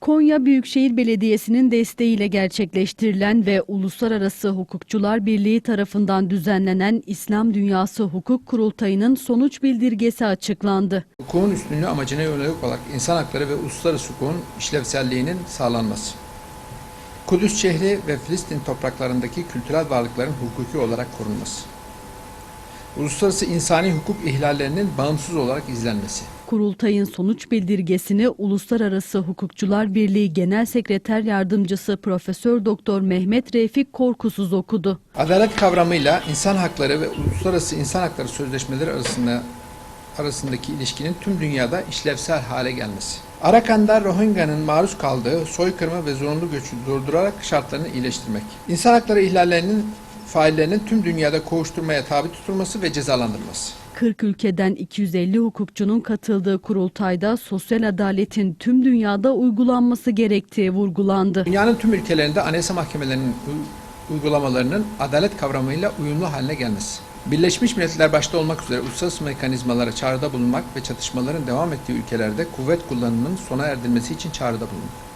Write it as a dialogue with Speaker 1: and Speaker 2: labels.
Speaker 1: Konya Büyükşehir Belediyesi'nin desteğiyle gerçekleştirilen ve Uluslararası Hukukçular Birliği tarafından düzenlenen İslam Dünyası Hukuk Kurultayı'nın sonuç bildirgesi açıklandı.
Speaker 2: Hukukun üstünlüğü amacına yönelik olarak insan hakları ve uluslararası hukukun işlevselliğinin sağlanması. Kudüs şehri ve Filistin topraklarındaki kültürel varlıkların hukuki olarak korunması. Uluslararası insani hukuk ihlallerinin bağımsız olarak izlenmesi.
Speaker 1: Kurultayın sonuç bildirgesini Uluslararası Hukukçular Birliği Genel Sekreter Yardımcısı Profesör Doktor Mehmet Refik Korkusuz okudu.
Speaker 2: Adalet kavramıyla insan hakları ve uluslararası insan hakları sözleşmeleri arasında arasındaki ilişkinin tüm dünyada işlevsel hale gelmesi. Arakan'da Rohingya'nın maruz kaldığı soykırımı ve zorunlu göçü durdurarak şartlarını iyileştirmek. İnsan hakları ihlallerinin faillerinin tüm dünyada kovuşturmaya tabi tutulması ve cezalandırılması.
Speaker 1: 40 ülkeden 250 hukukçunun katıldığı kurultayda sosyal adaletin tüm dünyada uygulanması gerektiği vurgulandı.
Speaker 2: Dünyanın tüm ülkelerinde anayasa mahkemelerinin uygulamalarının adalet kavramıyla uyumlu haline gelmesi. Birleşmiş Milletler başta olmak üzere uluslararası mekanizmalara çağrıda bulunmak ve çatışmaların devam ettiği ülkelerde kuvvet kullanımının sona erdirilmesi için çağrıda bulunmak.